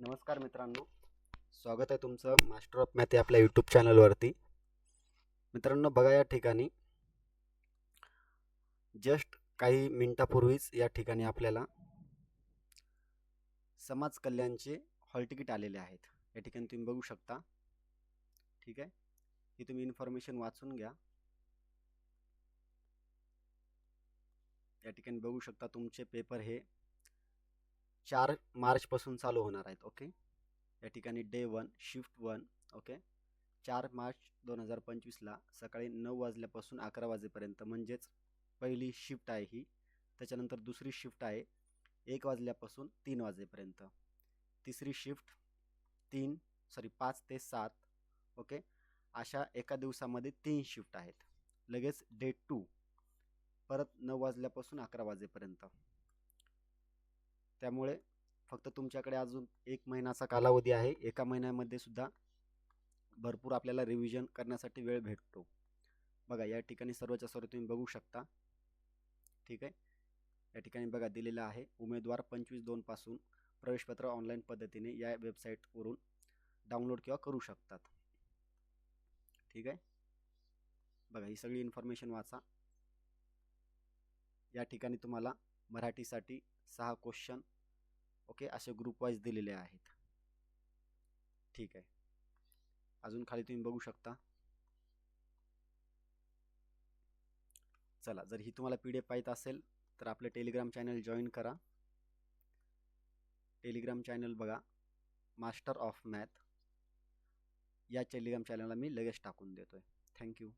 नमस्कार मित्रांनो. स्वागत आहे तुमचं मास्टर ऑफ मॅथ आपल्या यूट्यूब चॅनलवरती मित्रांनो बघा या ठिकाणी. जस्ट काही मिनटापूर्वीच या ठिकाणी आपल्याला समाज कल्याणचे हॉल तिकीट आलेले आहेत. या ठिकाणी तुम्ही बघू शकता. ठीक आहे? ही तुम्ही इन्फॉर्मेशन वाचून घ्या. या ठिकाणी बघू शकता तुमचे पेपर हे. चार मार्चपासून चालू होणार आहेत ओके? या ठिकाणी day one shift one okay? चार मार्च दोन हजार पंचवीसला सकाळी नऊ वाजल्यापासून अकरा वाजेपर्यंत म्हणजेच पहिली शिफ्ट आहे ही. त्याच्यानंतर दुसरी शिफ्ट आहे एक वाजल्यापासून तीन वाजेपर्यंत. तिसरी शिफ्ट तीन सॉरी पाच ते सात ओके? अशा एका दिवसामध्ये तीन शिफ्ट आहेत. लगेच डे टू परत नऊ वाजल्यापासून अकरा वाजेपर्यंत. त्यामुळे फक्त तुमच्याकडे अजून एक महिन्याचा कालावधी आहे. एका महिन्यामध्ये सुद्धा भरपूर आपल्याला रिव्हिजन करण्यासाठी वेळ भेटतो. बघा या ठिकाणी सर्वच्या सर्व तुम्ही बघू शकता. ठीक आहे? या ठिकाणी बघा दिलेलं आहे. उमेदवार पंचवीस दोनपासून प्रवेशपत्र ऑनलाईन पद्धतीने या वेबसाईटवरून डाउनलोड किंवा करू शकतात. ठीक आहे? बघा ही सगळी इन्फॉर्मेशन वाचा. या ठिकाणी तुम्हाला मराठीसाठी सहा क्वेश्चन ओके असे ग्रुप वाईज दिलेले आहेत. ठीक आहे. अजून खाली तुम्ही बघू शकता. चला जर ही तुम्हाला पी डी एफ पाहिजे असेल तर आपलं टेलिग्राम चॅनल जॉईन करा. टेलिग्राम चॅनल बघा मास्टर ऑफ मॅथ या टेलिग्राम चॅनलला मी लगेच टाकून देतो आहे थँक्यू